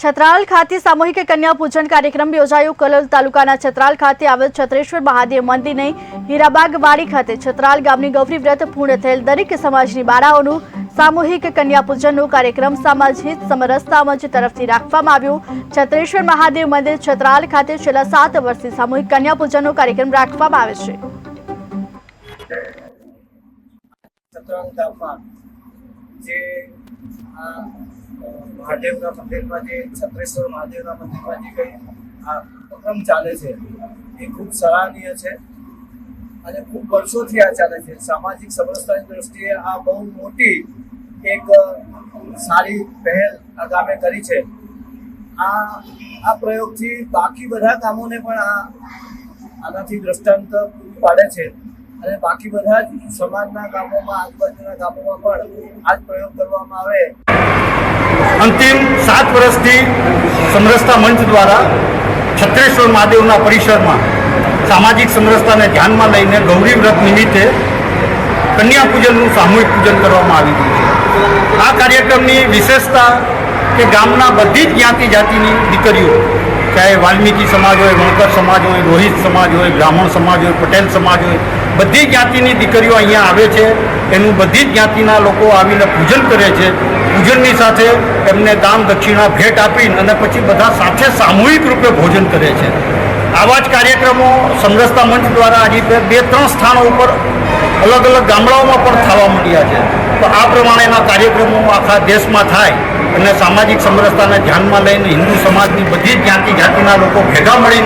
છત્રાલ ખાતે સામૂહિક કન્યા પૂજન કાર્યક્રમ યોજાયો. કલોલ તાલુકાના છત્રાલ ખાતે આવેલ છત્રેશ્વર મહાદેવ મંદિરની હીરાબાગ વાડી ખાતે છત્રાલ ગામની ગૌરી વ્રત પૂર્ણ થયેલ દરેક સમાજની બાળાઓનું સામૂહિક કન્યા પૂજનનો કાર્યક્રમ સામાજિક સમરસતા તરફથી રાખવામાં આવ્યો. છત્રેશ્વર મહાદેવ મંદિર છત્રાલ ખાતે છેલ્લા સાત વર્ષથી સામૂહિક કન્યા પૂજનનો કાર્યક્રમ રાખવામાં આવે છે. મહાદેવના મંદિરમાં જે છત્રેશ્વર મહાદેવના મંદિરમાં જે કંઈ આ ઉપક્રમ ચાલે છે, એ ખૂબ સરાહનીય છે. અને ખૂબ વર્ષોથી આ ચાલે છે. સામાજિક સમરસતાની દ્રષ્ટિએ આ બહુ મોટી એક સારી પહેલ આ ગામે કરી છે. આ આ પ્રયોગથી બાકી બધા કામોને પણ આ આનાથી દ્રષ્ટાંત પાડે છે. અને બાકી બધા જ સમાજના ગામોમાં, આજુબાજુના ગામોમાં પણ આ પ્રયોગ કરવામાં આવે. અંતિમ સાત વર્ષથી સમરસતા મંચ દ્વારા છત્રેશ્વર મહાદેવના પરિસરમાં સામાજિક સમરસતાને ધ્યાનમાં લઈને ગૌરી વ્રત નિમિત્તે કન્યા પૂજનનું સામૂહિક પૂજન કરવામાં આવી રહ્યું છે. આ કાર્યક્રમની વિશેષતા કે ગામના બધી જ જ્ઞાતિ જાતિની દીકરીઓ ચાહે વાલ્મીકી સમાજ હોય, વણકર સમાજ હોય, રોહિત સમાજ હોય, બ્રાહ્મણ સમાજ હોય, પટેલ સમાજ હોય, બધી જ્ઞાતિની દીકરીઓ અહીંયા આવે છે. એનું બધી જ જ્ઞાતિના લોકો આવીને પૂજન કરે છે. પૂજનની સાથે એમને દાન દક્ષિણા ભેટ આપીને અને પછી બધા સાથે સામૂહિક રૂપે ભોજન કરે છે. આવા જ કાર્યક્રમો સમરસતા મંચ દ્વારા બે બે ત્રણ સ્થાનો ઉપર અલગ અલગ ગામડાઓમાં પણ થવા માંડ્યા છે. તો આ પ્રમાણેના કાર્યક્રમો આખા દેશમાં થાય અને સામાજિક સમરસતાને ધ્યાનમાં લઈને હિન્દુ સમાજની બધી જ જ્ઞાતિ જાતિના લોકો ભેગા મળીને